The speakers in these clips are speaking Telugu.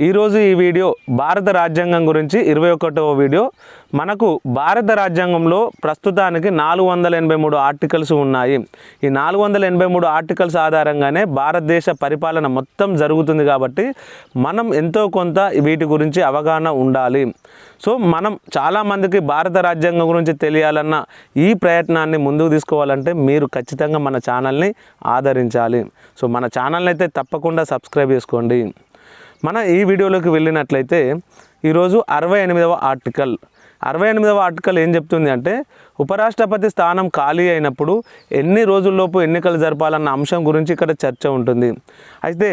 ఈరోజు ఈ వీడియో భారత రాజ్యాంగం గురించి ఇరవై ఒకటవ వీడియో. మనకు భారత రాజ్యాంగంలో ప్రస్తుతానికి నాలుగు వందల ఎనభై మూడు ఆర్టికల్స్ ఉన్నాయి. ఈ నాలుగు వందల ఎనభై మూడు ఆర్టికల్స్ ఆధారంగానే భారతదేశ పరిపాలన మొత్తం జరుగుతుంది కాబట్టి మనం ఎంతో కొంత వీటి గురించి అవగాహన ఉండాలి. సో మనం చాలామందికి భారత రాజ్యాంగం గురించి తెలియాలన్న ఈ ప్రయత్నాన్ని ముందుకు తీసుకోవాలంటే మీరు ఖచ్చితంగా మన ఛానల్ని ఆదరించాలి. సో మన ఛానల్ని అయితే తప్పకుండా సబ్స్క్రైబ్ చేసుకోండి. మన ఈ వీడియోలోకి వెళ్ళినట్లయితే ఈరోజు అరవై ఎనిమిదవ ఆర్టికల్. అరవై ఎనిమిదవ ఆర్టికల్ ఏం చెప్తుంది అంటే ఉపరాష్ట్రపతి స్థానం ఖాళీ అయినప్పుడు ఎన్ని రోజుల్లోపు ఎన్నికలు జరపాలన్న అంశం గురించి ఇక్కడ చర్చ ఉంటుంది. అయితే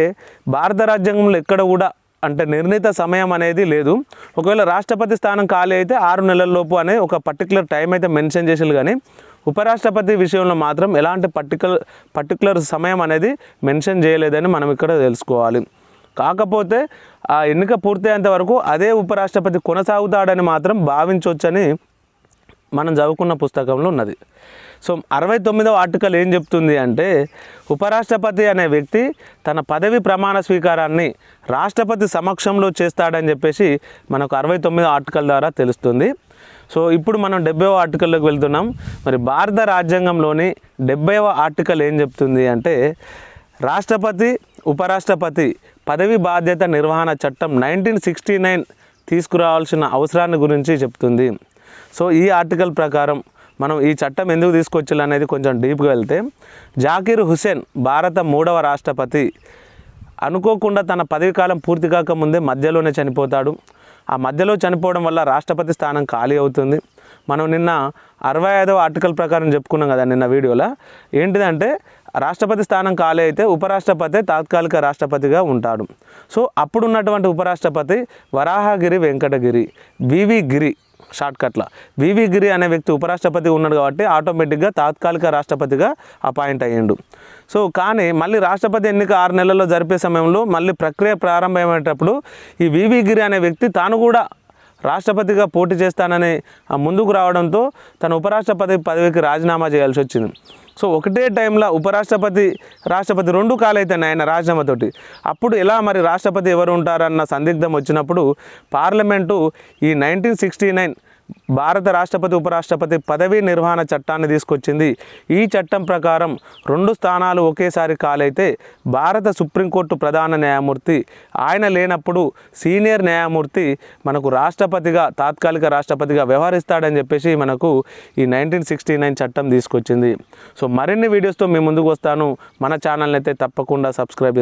భారత రాజ్యాంగంలో ఎక్కడ కూడా అంటే నిర్ణీత సమయం అనేది లేదు. ఒకవేళ రాష్ట్రపతి స్థానం ఖాళీ అయితే ఆరు నెలల లోపు అనే ఒక పర్టికులర్ టైం అయితే మెన్షన్ చేసారు కానీ ఉపరాష్ట్రపతి విషయంలో మాత్రం ఎలాంటి పర్టికులర్ పర్టికులర్ సమయం అనేది మెన్షన్ చేయలేదని మనం ఇక్కడ తెలుసుకోవాలి. కాకపోతే ఆ ఎన్నిక పూర్తయ్యేంత వరకు అదే ఉపరాష్ట్రపతి కొనసాగుతాడని మాత్రం భావించవచ్చని మనం చదువుకున్న పుస్తకంలో ఉన్నది. సో అరవై తొమ్మిదవ ఆర్టికల్ ఏం చెప్తుంది అంటే ఉపరాష్ట్రపతి అనే వ్యక్తి తన పదవి ప్రమాణ స్వీకారాన్ని రాష్ట్రపతి సమక్షంలో చేస్తాడని చెప్పేసి మనకు అరవై తొమ్మిదవ ఆర్టికల్ ద్వారా తెలుస్తుంది. సో ఇప్పుడు మనం డెబ్బైవ ఆర్టికల్లోకి వెళ్తున్నాం. మరి భారత రాజ్యాంగంలోని డెబ్బైవ ఆర్టికల్ ఏం చెప్తుంది అంటే రాష్ట్రపతి ఉపరాష్ట్రపతి పదవి బాధ్యత నిర్వహణ చట్టం నైన్టీన్ సిక్స్టీ నైన్ తీసుకురావాల్సిన అవసరాన్ని గురించి చెప్తుంది. సో ఈ ఆర్టికల్ ప్రకారం మనం ఈ చట్టం ఎందుకు తీసుకొచ్చాలి అనేది కొంచెం డీప్గా వెళ్తే జాకీర్ హుసేన్ భారత మూడవ రాష్ట్రపతి అనుకోకుండా తన పదవి కాలం పూర్తి కాకముందే మధ్యలోనే చనిపోతాడు. ఆ మధ్యలో చనిపోవడం వల్ల రాష్ట్రపతి స్థానం ఖాళీ అవుతుంది. మనం నిన్న అరవై ఐదవ ఆర్టికల్ ప్రకారం చెప్పుకున్నాం కదా నిన్న వీడియోలో. ఏంటిదంటే రాష్ట్రపతి స్థానం ఖాళీ అయితే ఉపరాష్ట్రపతి తాత్కాలిక రాష్ట్రపతిగా ఉంటాడు. సో అప్పుడున్నటువంటి ఉపరాష్ట్రపతి వరాహగిరి వెంకటగిరి వివి గిరి షార్ట్కట్లో వివి గిరి అనే వ్యక్తి ఉపరాష్ట్రపతి ఉన్నాడు కాబట్టి ఆటోమేటిక్గా తాత్కాలిక రాష్ట్రపతిగా అపాయింట్ అయ్యిండు. సో కానీ మళ్ళీ రాష్ట్రపతి ఎన్నిక ఆరు నెలల్లో జరిపే సమయంలో మళ్ళీ ప్రక్రియ ప్రారంభమయ్యేటప్పుడు ఈ వివి గిరి అనే వ్యక్తి తాను కూడా రాష్ట్రపతిగా పోటీ చేస్తానని ముందుకు రావడంతో తన ఉపరాష్ట్రపతి పదవికి రాజీనామా చేయాల్సి వచ్చింది. సో ఒకటే టైంలో ఉపరాష్ట్రపతి రాష్ట్రపతి రెండు కాలైతున్నాయి ఆయన రాజీనామాతోటి అప్పుడు ఎలా మరి రాష్ట్రపతి ఎవరు ఉంటారన్న సందిగ్ధం వచ్చినప్పుడు పార్లమెంటు ఈ నైన్టీన్ సిక్స్టీ నైన్ భారత రాష్ట్రపతి ఉపరాష్ట్రపతి పదవీ నిర్వహణ చట్టాన్ని తీసుకొచ్చింది. ఈ చట్టం ప్రకారం రెండు స్థానాలు ఒకేసారి కాలైతే భారత సుప్రీంకోర్టు ప్రధాన న్యాయమూర్తి ఆయన లేనప్పుడు సీనియర్ న్యాయమూర్తి మనకు రాష్ట్రపతిగా తాత్కాలిక రాష్ట్రపతిగా వ్యవహరిస్తాడని చెప్పేసి మనకు ఈ నైన్టీన్ సిక్స్టీ నైన్ చట్టం తీసుకొచ్చింది. సో మరిన్ని వీడియోస్తో మీ ముందుకు వస్తాను. మన ఛానల్ని అయితే తప్పకుండా సబ్స్క్రైబ్ చేసుకోండి.